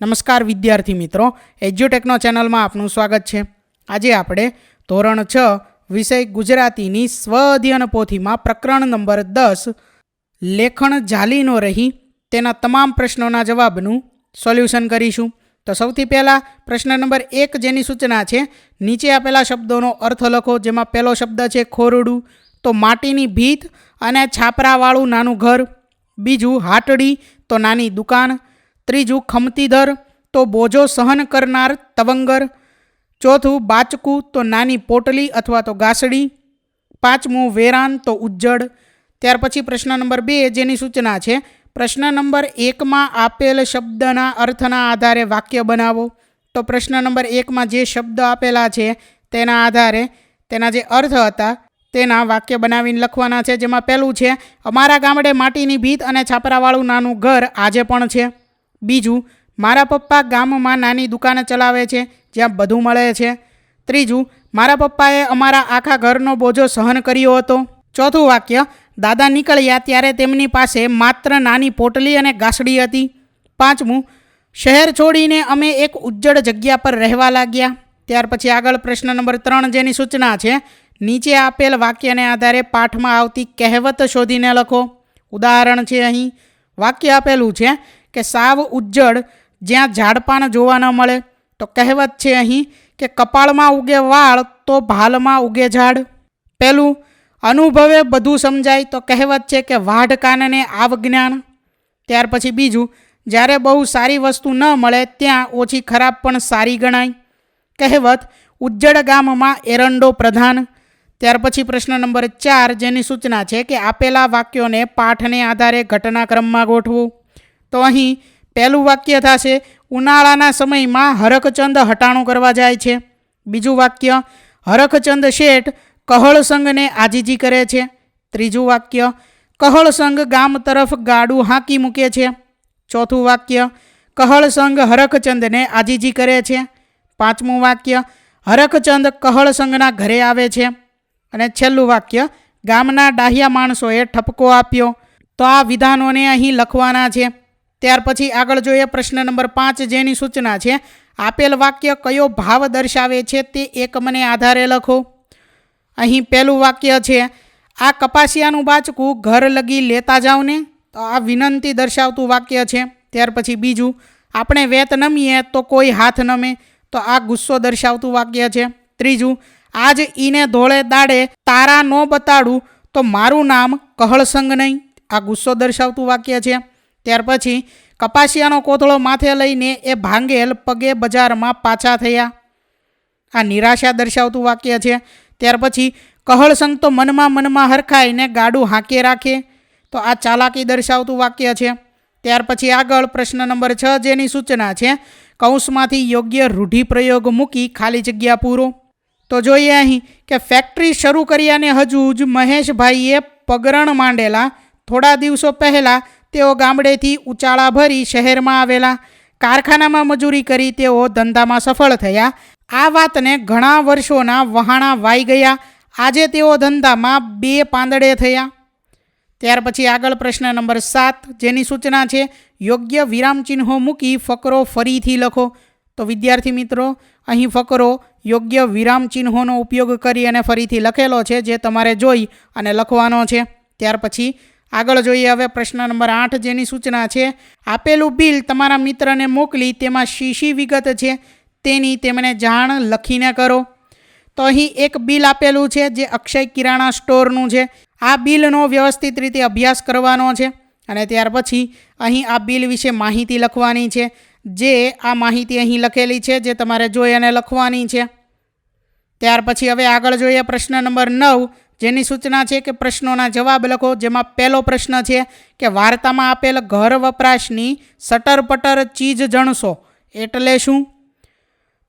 નમસ્કાર વિદ્યાર્થી મિત્રો એજ્યુટેકનો ચેનલમાં આપનું સ્વાગત છે. આજે આપણે ધોરણ છ, વિષય ગુજરાતીની સ્વ અધ્યયન પોથીમાં પ્રકરણ નંબર દસ લેખણ જાલીનો રહી, તેના તમામ પ્રશ્નોના જવાબનું સોલ્યુશન કરીશું. તો સૌથી પહેલાં પ્રશ્ન નંબર એક જેની સૂચના છે, નીચે આપેલા શબ્દોનો અર્થ લખો, જેમાં પહેલો શબ્દ છે ખોરડું. તો માટીની ભીત અને છાપરાવાળું નાનું ઘર. બીજું હાટડી, તો નાની દુકાન. ત્રીજું ખમતીધર તો બોજો સહન કરનાર તવંગર. ચોથું બાચકું, તો નાની પોટલી અથવા તો ગાસડી. પાંચમું વેરાન, તો ઉજ્જડ. ત્યાર પછી પ્રશ્ન નંબર બે, જેની સૂચના છે, પ્રશ્ન નંબર એકમાં આપેલ શબ્દના અર્થના આધારે વાક્ય બનાવો. તો પ્રશ્ન નંબર એકમાં જે શબ્દ આપેલા છે, તેના આધારે, તેના જે અર્થ હતા, તેના વાક્ય બનાવીને લખવાના છે. જેમાં પહેલું છે, અમારા ગામડે માટીની ભીત અને છાપરાવાળું નાનું ઘર આજે પણ છે. બીજું, મારા પપ્પા ગામમાં નાની દુકાન ચલાવે છે, જ્યાં બધું મળે છે. ત્રીજું, મારા પપ્પાએ અમારા આખા ઘરનો બોજો સહન કર્યો હતો. ચોથું વાક્ય, દાદા નીકળ્યા ત્યારે તેમની પાસે માત્ર નાની પોટલી અને ગાસડી હતી. પાંચમું, શહેર છોડીને અમે એક ઉજ્જડ જગ્યા પર રહેવા લાગ્યા. ત્યાર પછી આગળ પ્રશ્ન નંબર ત્રણ જેની સૂચના છે, નીચે આપેલ વાક્યને આધારે પાઠમાં આવતી કહેવત શોધીને લખો. ઉદાહરણ છે અહીં. વાક્ય આપેલું છે કે સાવ ઉજ્જડ જ્યાં ઝાડપાન જોવા ન મળે, તો કહેવત છે અહીં કે કપાળમાં ઉગે વાળ તો ભાલમાં ઉગે ઝાડ. પહેલું અનુભવે બધું સમજાય તો કહેવત છે કે વાઢ કાનને આવ જ્ઞાન. ત્યાર પછી બીજું, જ્યારે બહુ સારી વસ્તુ ન મળે ત્યાં ઓછી ખરાબ પણ સારી ગણાય. કહેવત ઉજ્જડ ગામમાં એરંડો પ્રધાન. ત્યાર પછી પ્રશ્ન નંબર ચાર, જેની સૂચના છે કે આપેલા વાક્યોને પાઠને આધારે ઘટનાક્રમમાં ગોઠવું. તો અહીં પહેલું વાક્ય થશે, ઉનાળાના સમયમાં હરખચંદ હટાણું કરવા જાય છે. બીજું વાક્ય, હરખચંદ શેઠ કહળસંગને આજીજી કરે છે. ત્રીજું વાક્ય, કહળસંગ ગામ તરફ ગાડું હાંકી મૂકે છે. ચોથું વાક્ય, કહળસંગ હરખચંદને આજીજી કરે છે. પાંચમું વાક્ય, હરખચંદ કહળસંગના ઘરે આવે છે. અને છેલ્લું વાક્ય, ગામના ડાહ્યા માણસોએ ઠપકો આપ્યો. તો આ વિધાનોને અહીં લખવાના છે. ત્યાર પછી આગળ જોઈએ પ્રશ્ન નંબર પાંચ, જેની સૂચના છે, આપેલ વાક્ય કયો ભાવ દર્શાવે છે તે એકમને આધારે લખો. અહીં પહેલું વાક્ય છે, આ કપાસિયાનું બાચકું ઘર લગી લેતા જાઓ ને? તો આ વિનંતી દર્શાવતું વાક્ય છે. ત્યાર પછી બીજું, આપણે વેત નમીએ તો કોઈ હાથ નમે? તો આ ગુસ્સો દર્શાવતું વાક્ય છે. ત્રીજું, આજ ઈને ધોળે દાડે તારા ન બતાડું તો મારું નામ કહળસંગ નહીં? આ ગુસ્સો દર્શાવતું વાક્ય છે. ત્યાર પછી કપાસિયાનો કોથળો માથે લઈને એ ભાંગેલ પગે બજારમાં પાછા થયા. આ નિરાશા દર્શાવતું વાક્ય છે. ત્યાર પછી કહળસંગ તો મનમાં મનમાં હરખાઈને ગાડું હાંકે રાખે. તો આ ચાલાકી દર્શાવતું વાક્ય છે. ત્યાર પછી આગળ પ્રશ્ન નંબર છ જેની સૂચના છે, કૌંસમાંથી યોગ્ય રૂઢિપ્રયોગ મૂકી ખાલી જગ્યા પૂરો. તો જોઈએ અહીં કે ફેક્ટરી શરૂ કર્યાને હજુ જ મહેશભાઈએ પગરણ માંડેલા થોડા દિવસો પહેલાં તેઓ ગામડેથી ઉચાળા ભરી શહેરમાં આવેલા કારખાનામાં મજૂરી કરી તેઓ ધંધામાં સફળ થયા. આ વાતને ઘણા વર્ષોના વહાણા વાઈ ગયા. આજે તેઓ ધંધામાં બે પાંદડે થયા. ત્યાર પછી આગળ પ્રશ્ન નંબર સાત, જેની સૂચના છે, યોગ્ય વિરામચિહ્નો મૂકી ફકરો ફરીથી લખો. તો વિદ્યાર્થી મિત્રો, અહીં ફકરો યોગ્ય વિરામચિહ્નોનો ઉપયોગ કરી અને ફરીથી લખેલો છે, જે તમારે જોઈ અને લખવાનો છે. ત્યાર પછી આગળ જોઈએ હવે પ્રશ્ન નંબર આઠ, જેની સૂચના છે, આપેલું બિલ તમારા મિત્રને મોકલી તેમાં શી શી વિગત છે તેની તેમને જાણ લખીને કરો. તો અહીં એક બિલ આપેલું છે જે અક્ષય કિરાણા સ્ટોરનું છે. આ બિલનો વ્યવસ્થિત રીતે અભ્યાસ કરવાનો છે અને ત્યાર પછી અહીં આ બિલ વિશે માહિતી લખવાની છે. જે આ માહિતી અહીં લખેલી છે જે તમારે જોઈ અને લખવાની છે. ત્યાર પછી હવે આગળ જોઈએ પ્રશ્ન નંબર નવ જેની સૂચના છે કે પ્રશ્નોના જવાબ લખો. જેમાં પહેલો પ્રશ્ન છે કે વાર્તામાં આપેલ ઘર વપરાશની સટર પટર ચીજ જણશો એટલે શું?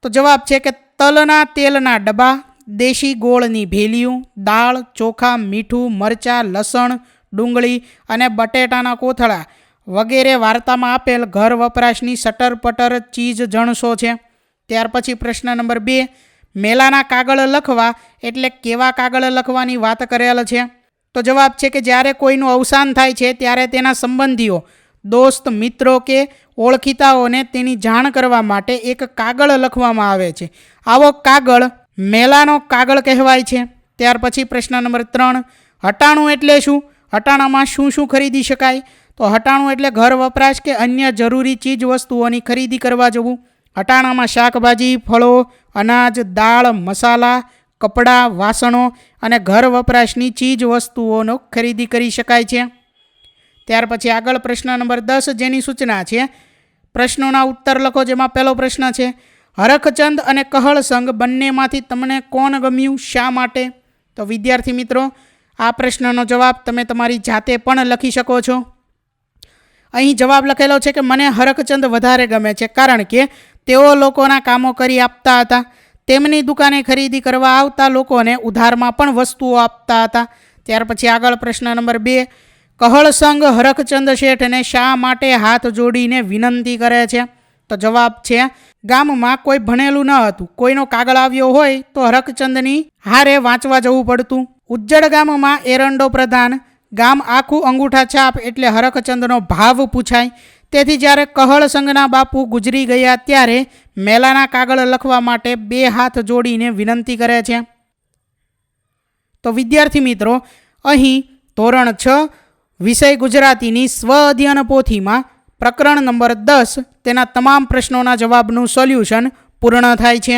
તો જવાબ છે કે તલના તેલના ડબ્બા, દેશી ગોળની ભેલીયું દાળ, ચોખા, મીઠું, મરચાં, લસણ, ડુંગળી અને બટેટાના કોથળા વગેરે વાર્તામાં આપેલ ઘર વપરાશની સટર પટર ચીજ જણશો છે. ત્યાર પછી પ્રશ્ન નંબર બે મેલાના કાગળ લખવા એટલે કેવા કાગળ લખવાની વાત કરેલ છે? તો જવાબ છે કે જ્યારે કોઈનું અવસાન થાય છે, ત્યારે તેના સંબંધીઓ, દોસ્ત, મિત્રો કે ઓળખીતાઓને તેની જાણ કરવા માટે એક કાગળ લખવામાં આવે છે. આવો કાગળ મેલાનો કાગળ કહેવાય છે. ત્યાર પછી પ્રશ્ન નંબર ત્રણ, હટાણું એટલે શું? હટાણામાં શું શું ખરીદી શકાય? તો હટાણું એટલે ઘર વપરાશ કે અન્ય જરૂરી ચીજ વસ્તુઓની ખરીદી કરવા જવું. હટાણામાં શાકભાજી, ફળો, અનાજ, દાળ, મસાલા, કપડાં, વાસણો અને ઘર વપરાશની ચીજ વસ્તુઓનો ખરીદી કરી શકાય છે. ત્યાર પછી આગળ પ્રશ્ન નંબર દસ જેની સૂચના છે. પ્રશ્નોના ઉત્તર લખો જેમાં પહેલો પ્રશ્ન છે, હરખચંદ અને કહળ સંઘ બંનેમાંથી તમને કોણ ગમ્યું, શા માટે? તો વિદ્યાર્થી મિત્રો, આ પ્રશ્નનો જવાબ તમે તમારી જાતે પણ લખી શકો છો. અહીં જવાબ લખેલો છે કે, મને હરખચંદ વધારે ગમે છે. કારણ કે તેઓ લોકોના કામો કરી આપતા હતા. તેમની દુકાને ખરીદી કરવા આવતા લોકોને ઉધારમાં પણ વસ્તુઓ આપતા હતા. ત્યાર પછી આગળ પ્રશ્ન નંબર બે કહળસંગ હરખચંદ શેઠને શા માટે હાથ જોડીને વિનંતી કરે છે? તો જવાબ છે, ગામમાં કોઈ ભણેલું ન હતું. કોઈનો કાગળ આવ્યો હોય તો હરખચંદની હારે વાંચવા જવું પડતું. ઉજ્જડ ગામમાં એરંડો પ્રધાન. ગામ આખું અંગૂઠા છાપ એટલે હરખચંદનો ભાવ પૂછાય. તેથી જ્યારે કહળ સંઘના બાપુ ગુજરી ગયા ત્યારે મેલાના કાગળ લખવા માટે બે હાથ જોડીને વિનંતી કરે છે. તો વિદ્યાર્થી મિત્રો, અહીં ધોરણ છ, વિષય ગુજરાતીની સ્વ અધ્યયન પોથીમાં પ્રકરણ નંબર દસ તેના તમામ પ્રશ્નોના જવાબનું સોલ્યુશન પૂર્ણ થાય છે.